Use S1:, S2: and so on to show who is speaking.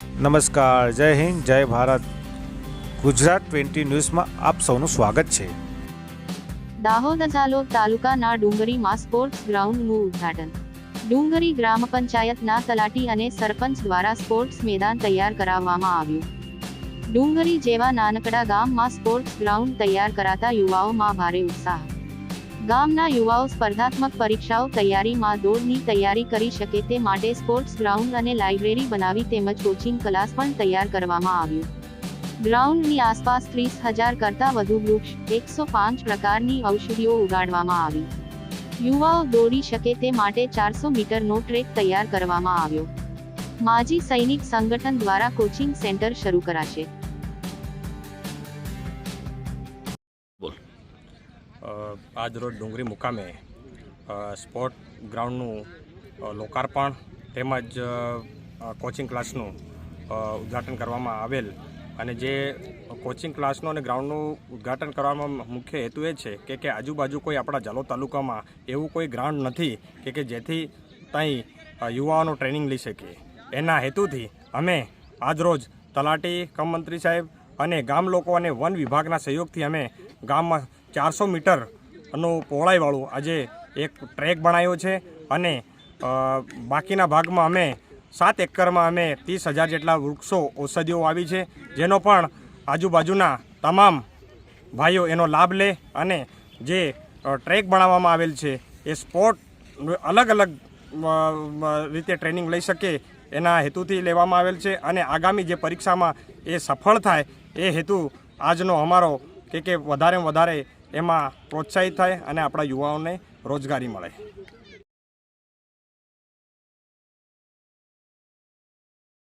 S1: નમસ્કાર, જય હિન્દ, જય ભારત. ગુજરાત ટ્વેન્ટી ન્યૂઝમાં આપ સૌનું સ્વાગત છે.
S2: દાહોદ અજાલોદ તાલુકાના ડુંગરીમાં સ્પોર્ટ્સ ગ્રાઉન્ડનું ઉદ્ઘાટન. ડુંગરી ગ્રામ પંચાયતના તલાટી અને સરપંચ દ્વારા સ્પોર્ટ્સ મેદાન તૈયાર કરાવવામાં આવ્યું. ડુંગરી જેવા નાનકડા ગામમાં સ્પોર્ટ્સ ગ્રાઉન્ડ તૈયાર કરાતા યુવાઓમાં ભારે ઉત્સાહ. ગામના યુવાઓ સ્પર્ધાત્મક પરીક્ષાઓ તૈયારીમાં દોડની તૈયારી કરી શકે તે માટે સ્પોર્ટ્સ ગ્રાઉન્ડ અને લાઇબ્રેરી બનાવી તેમજ કોચિંગ ક્લાસ પણ તૈયાર કરવામાં આવ્યું. ગ્રાઉન્ડની આસપાસ ત્રીસ હજાર કરતાં વધુ વૃક્ષ એકસો પાંચ પ્રકારની ઔષધિઓ ઉગાડવામાં આવી. યુવાઓ દોડી શકે તે માટે ચારસો મીટરનો ટ્રેક તૈયાર કરવામાં આવ્યો. માજી સૈનિક સંગઠન દ્વારા કોચિંગ સેન્ટર શરૂ કરાશે.
S3: અ, આજ રોજ ડુંગરી મુકામે સ્પોર્ટ ગ્રાઉન્ડનું લોકાર્પણ તેમજ કોચિંગ ક્લાસનું ઉદ્ઘાટન કરવામાં આવેલ. અને જે કોચિંગ ક્લાસનું અને ગ્રાઉન્ડનું ઉદ્ઘાટન કરવામાં મુખ્ય હેતુ એ છે કે કે આજુબાજુ કોઈ આપણા જાલોદ તાલુકામાં એવું કોઈ ગ્રાઉન્ડ નથી કે કે જેથી ત્યાં યુવાઓનો ટ્રેનિંગ લઈ શકે એના હેતુથી અમે આજરોજ તલાટી કમ મંત્રી સાહેબ અને ગામ લોકો અને વન વિભાગના સહયોગથી અમે ગામમાં ચારસો મીટરનું પહોળાઈવાળું આજે એક ટ્રેક બનાવ્યો છે અને બાકીના ભાગમાં અમે સાત એકરમાં અમે ત્રીસ હજાર જેટલા વૃક્ષો ઔષધિઓ આવી છે, જેનો પણ આજુબાજુના તમામ ભાઈઓ એનો લાભ લે અને જે ટ્રેક બનાવવામાં આવેલ છે એ સ્પોર્ટ અલગ અલગ રીતે ટ્રેનિંગ લઈ શકે એના હેતુથી લેવામાં આવેલ છે અને આગામી જે પરીક્ષામાં એ સફળ થાય એ હેતુ આજનો અમારો કે કે વધારે વધારે એમાં પ્રોત્સાહિત થાય અને આપણા યુવાઓને રોજગારી મળે.